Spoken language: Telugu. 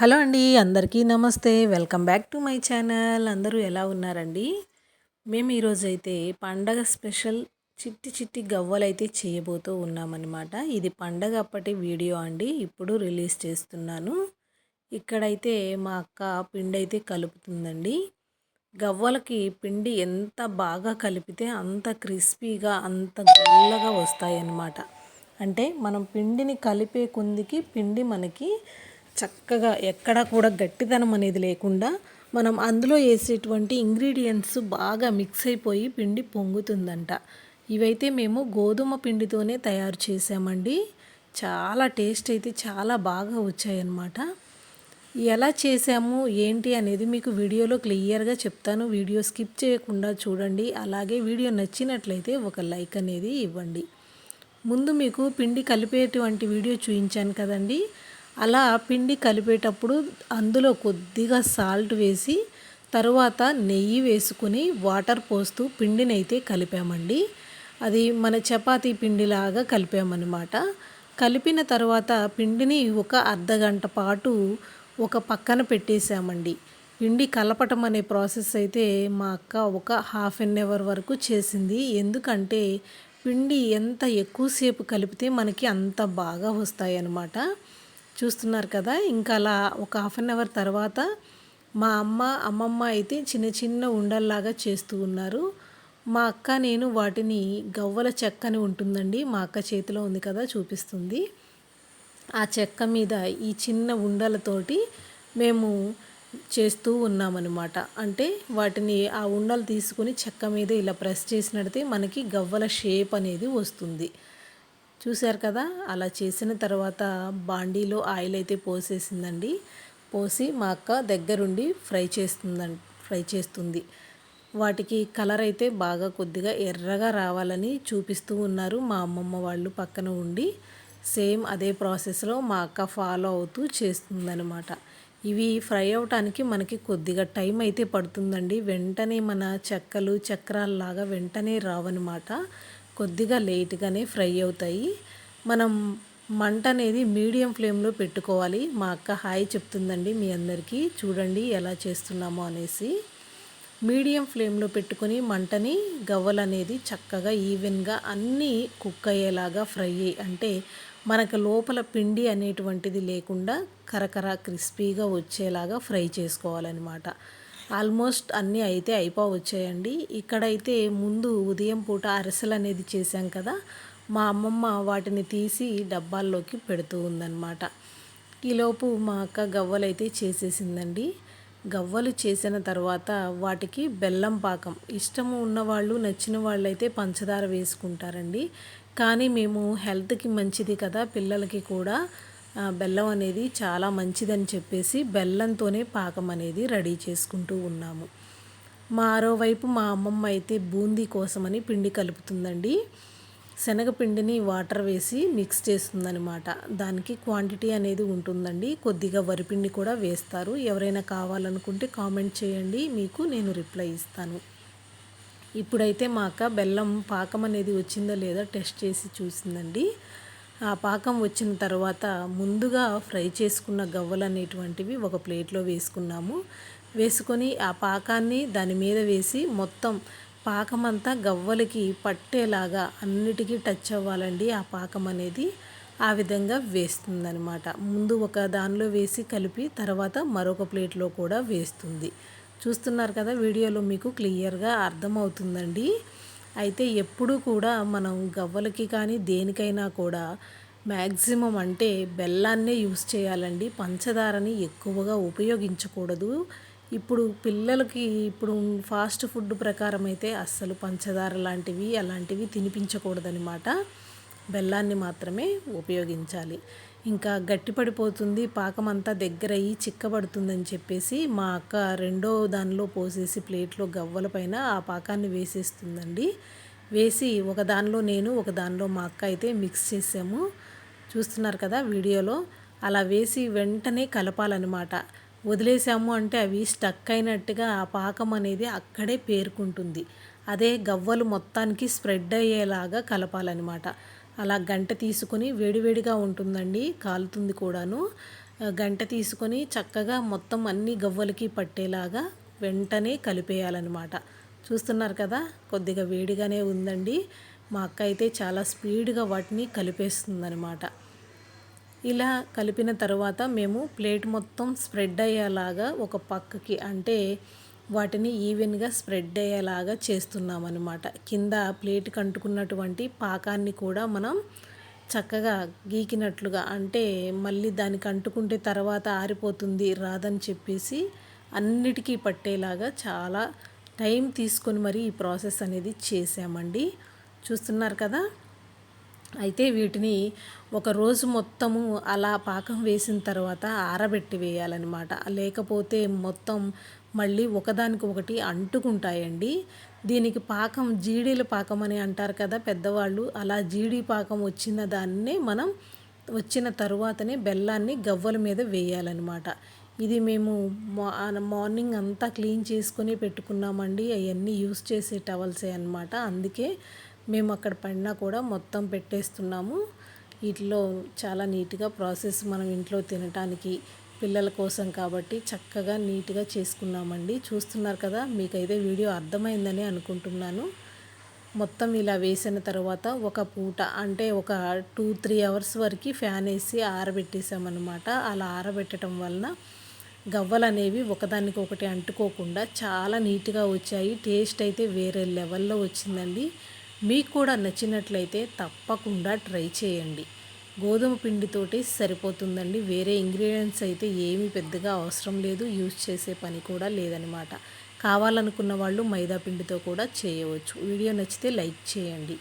హలో అండి అందరికీ నమస్తే. Welcome back to my channel. అందరూ ఎలా ఉన్నారండి? మేము ఈరోజు అయితే పండగ స్పెషల్ చిట్టి చిట్టి గవ్వలు అయితే చేయబోతూ ఉన్నామన్నమాట. ఇది పండగ అప్పటి వీడియో అండి. ఇప్పుడు రిలీజ్ చేస్తున్నాను. ఇక్కడైతే మా అక్క పిండి అయితే కలుపుతుందండి. గవ్వలకి పిండి ఎంత బాగా కలిపితే అంత క్రిస్పీగా అంత గొల్లగా వస్తాయన్నమాట. అంటే మనం పిండిని కలిపే కొందికి పిండి మనకి చక్కగా ఎక్కడా కూడా గట్టిదనం అనేది లేకుండా మనం అందులో వేసేటువంటి ఇంగ్రీడియంట్స్ బాగా మిక్స్ అయిపోయి పిండి పొంగుతుందంట. ఇవైతే మేము గోధుమ పిండితోనే తయారు చేసామండి చాలా టేస్ట్ అయితే చాలా బాగా వచ్చాయన్నమాట. ఎలా చేసాము ఏంటి అనేది మీకు వీడియోలో క్లియర్గా చెప్తాను. వీడియో స్కిప్ చేయకుండా చూడండి. అలాగే వీడియో నచ్చినట్లయితే ఒక లైక్ అనేది ఇవ్వండి. ముందు మీకు పిండి కలిపేటువంటి వీడియో చూపించాను కదండి. అలా పిండి కలిపేటప్పుడు అందులో కొద్దిగా సాల్ట్ వేసి తరువాత నెయ్యి వేసుకుని వాటర్ పోస్తూ పిండిని అయితే కలిపామండి. అది మన చపాతీ పిండిలాగా కలిపామన్నమాట. కలిపిన తర్వాత పిండిని ఒక అర్ధ గంట పాటు ఒక పక్కన పెట్టేశామండి. పిండి కలపటం అనే ప్రాసెస్ అయితే మా అక్క ఒక హాఫ్ అన్ అవర్ వరకు చేసింది. ఎందుకంటే పిండి ఎంత ఎక్కువసేపు కలిపితే మనకి అంత బాగా వస్తాయి అన్నమాట చూస్తున్నారు కదా ఇంకా అలా ఒక హాఫ్ అన్ అవర్ తర్వాత మా అమ్మ అమ్మమ్మ అయితే చిన్న చిన్న ఉండల్లాగా చేస్తూ ఉన్నారు. మా అక్క నేను వాటిని గవ్వల చెక్కని ఉంటుందండి మా అక్క చేతిలో ఉంది కదా చూపిస్తుంది. ఆ చెక్క మీద ఈ చిన్న ఉండలతోటి మేము చేస్తూ ఉన్నామన్నమాట. అంటే వాటిని ఆ ఉండలు తీసుకుని చెక్క మీద ఇలా ప్రెస్ చేసినడితే మనకి గవ్వల షేప్ అనేది వస్తుంది. చూశారు కదా అలా చేసిన తర్వాత బాండీలో ఆయిల్ అయితే పోసేసిందండి. పోసి మా అక్క దగ్గరుండి ఫ్రై చేస్తుందండి ఫ్రై చేస్తుంది. వాటికి కలర్ అయితే బాగా కొద్దిగా ఎర్రగా రావాలని చూపిస్తూ ఉన్నారు మా అమ్మమ్మ వాళ్ళు పక్కన ఉండి. సేమ్ అదే ప్రాసెస్లో మా అక్క ఫాలో అవుతూ చేస్తుందనమాట ఇవి ఫ్రై అవటానికి మనకి కొద్దిగా టైం అయితే పడుతుందండి. వెంటనే మన చెక్కలు చక్రాల్లాగా వెంటనే రావనమాట కొద్దిగా లేట్గానే ఫ్రై అవుతాయి. మనం మంట అనేది మీడియం ఫ్లేమ్లో పెట్టుకోవాలి. మా అక్క హాయ్ చెప్తుందండి మీ అందరికీ. చూడండి ఎలా చేస్తున్నామో అనేసి. మీడియం ఫ్లేమ్లో పెట్టుకొని మంటని గవ్వలు అనేది చక్కగా ఈవెన్గా అన్నీ కుక్ అయ్యేలాగా ఫ్రై అయ్యి అంటే మనకు లోపల పిండి అనేటువంటిది లేకుండా కరకర క్రిస్పీగా వచ్చేలాగా ఫ్రై చేసుకోవాలన్నమాట. ఆల్మోస్ట్ అన్నీ అయితే అయిపోవచ్చాయండి. ఇక్కడైతే ముందు ఉదయం పూట అరిసెలు అనేది చేశాం కదా మా అమ్మమ్మ వాటిని తీసి డబ్బాల్లోకి పెడుతూ ఉందన్నమాట. ఈలోపు మా అక్క గవ్వలు అయితే చేసేసిందండి. గవ్వలు చేసిన తర్వాత వాటికి బెల్లం పాకం ఇష్టము ఉన్నవాళ్ళు నచ్చిన వాళ్ళు అయితే పంచదార వేసుకుంటారండి. కానీ మేము హెల్త్కి మంచిది కదా పిల్లలకి కూడా. బెల్లం అనేది చాలా మంచిదని చెప్పేసి బెల్లంతోనే పాకం అనేది రెడీ చేసుకుంటూ ఉన్నాము. మరోవైపు మా అమ్మమ్మ అయితే బూందీ కోసమని పిండి కలుపుతుందండి. శనగపిండిని వాటర్ వేసి మిక్స్ చేస్తుందనమాట దానికి క్వాంటిటీ అనేది ఉంటుందండి. కొద్దిగా వరిపిండి కూడా వేస్తారు. ఎవరైనా కావాలనుకుంటే కామెంట్ చేయండి. మీకు నేను రిప్లై ఇస్తాను. ఇప్పుడైతే మా అక్క బెల్లం పాకం అనేది వచ్చిందో లేదో టెస్ట్ చేసి చూసిందండి. ఆ పాకం వచ్చిన తర్వాత ముందుగా ఫ్రై చేసుకున్న గవ్వలు అనేటువంటివి ఒక ప్లేట్లో వేసుకున్నాము. వేసుకొని ఆ పాకాన్ని దాని మీద వేసి మొత్తం పాకం అంతా గవ్వలకి పట్టేలాగా అన్నిటికీ టచ్ అవ్వాలండి ఆ పాకం అనేది. ఆ విధంగా వేస్తుందనమాట ముందు ఒక దానిలో వేసి కలిపి తర్వాత మరొక ప్లేట్లో కూడా వేస్తుంది. చూస్తున్నారు కదా వీడియోలో మీకు క్లియర్గా అర్థమవుతుందండి. అయితే ఎప్పుడూ కూడా మనం గవ్వలకి కానీ దేనికైనా కూడా మ్యాక్సిమం అంటే బెల్లాన్నే యూస్ చేయాలండి. పంచదారని ఎక్కువగా ఉపయోగించకూడదు. ఇప్పుడు పిల్లలకి ఇప్పుడు ఫాస్ట్ ఫుడ్ ప్రకారం అయితే అస్సలు పంచదార లాంటివి అలాంటివి తినిపించకూడదనమాట బెల్లాన్ని మాత్రమే ఉపయోగించాలి. ఇంకా గట్టిపడిపోతుంది పాకం అంతా దగ్గర చిక్కబడుతుందని చెప్పేసి మా అక్క రెండో దానిలో పోసేసి ప్లేట్లో గవ్వల పైన ఆ పాకాన్ని వేసేస్తుందండి. వేసి ఒక దానిలో నేను ఒక దానిలో మా అక్క అయితే మిక్స్ చేసాము. చూస్తున్నారు కదా వీడియోలో? అలా వేసి వెంటనే కలపాలన్నమాట. వదిలేసాము అంటే అవి స్టక్ అయినట్టుగా ఆ పాకం అనేది అక్కడే పేరుకుంటుంది. అదే గవ్వలు మొత్తానికి స్ప్రెడ్ అయ్యేలాగా కలపాలన్నమాట. అలా గంట తీసుకొని వేడివేడిగా ఉంటుందండి కాలుతుంది కూడాను. గంట తీసుకొని చక్కగా మొత్తం అన్ని గవ్వలకి పట్టేలాగా వెంటనే కలిపేయాలన్నమాట. చూస్తున్నారు కదా కొద్దిగా వేడిగానే ఉందండి. మా అక్క అయితే చాలా స్పీడ్గా వాటిని కలిపేస్తుందనమాట ఇలా కలిపిన తర్వాత మేము ప్లేట్ మొత్తం స్ప్రెడ్ అయ్యేలాగా ఒక పక్కకి అంటే వాటిని ఈవెన్గా స్ప్రెడ్ అయ్యేలాగా చేస్తున్నామన్నమాట. కింద ప్లేట్ కంటుకున్నటువంటి పాకాన్ని కూడా మనం చక్కగా గీకినట్లుగా అంటే మళ్ళీ దానికి అంటుకుంటే తర్వాత ఆరిపోతుంది రాదని చెప్పేసి అన్నిటికీ పట్టేలాగా చాలా టైం తీసుకొని మరి ఈ ప్రాసెస్ అనేది చేసామండి చూస్తున్నారు కదా? అయితే వీటిని ఒక రోజు మొత్తము అలా పాకం వేసిన తర్వాత ఆరబెట్టి వేయాలన్నమాట. లేకపోతే మొత్తం మళ్ళీ ఒకదానికి ఒకటి అంటుకుంటాయండి. దీనికి పాకం జీడీల పాకం అని అంటారు కదా పెద్దవాళ్ళు. అలా జీడీ పాకం వచ్చిన దాన్నే మనం వచ్చిన తరువాతనే బెల్లాన్ని గవ్వల మీద వేయాలన్నమాట. ఇది మేము మార్నింగ్ అంతా క్లీన్ చేసుకొని పెట్టుకున్నామండి. అవన్నీ యూస్ చేసే టవల్సే అనమాట అందుకే మేము అక్కడ పడినా కూడా మొత్తం పెట్టేస్తున్నాము. వీటిలో చాలా నీట్గా ప్రాసెస్ మనం ఇంట్లో తినటానికి పిల్లల కోసం కాబట్టి చక్కగా నీట్గా చేసుకున్నామండి. చూస్తున్నారు కదా మీకైతే వీడియో అర్థమైందని అనుకుంటున్నాను. మొత్తం ఇలా వేసిన తర్వాత ఒక పూట అంటే ఒక టూ త్రీ అవర్స్ వరకు ఫ్యాన్ వేసి ఆరబెట్టేసామన్నమాట. అలా ఆరబెట్టడం వలన గవ్వలు అనేవి ఒకదానికి ఒకటి అంటుకోకుండా చాలా నీట్గా వచ్చాయి. టేస్ట్ అయితే వేరే లెవెల్లో వచ్చిందండి. మీకు కూడా నచ్చినట్లయితే తప్పకుండా ట్రై చేయండి. గోధుమ పిండితోటి సరిపోతుందండి. వేరే ఇంగ్రీడియంట్స్ అయితే ఏమీ పెద్దగా అవసరం లేదు. యూజ్ చేసే పని కూడా లేదనమాట కావాలనుకున్న వాళ్ళు మైదా పిండితో కూడా చేయవచ్చు. వీడియో నచ్చితే లైక్ చేయండి.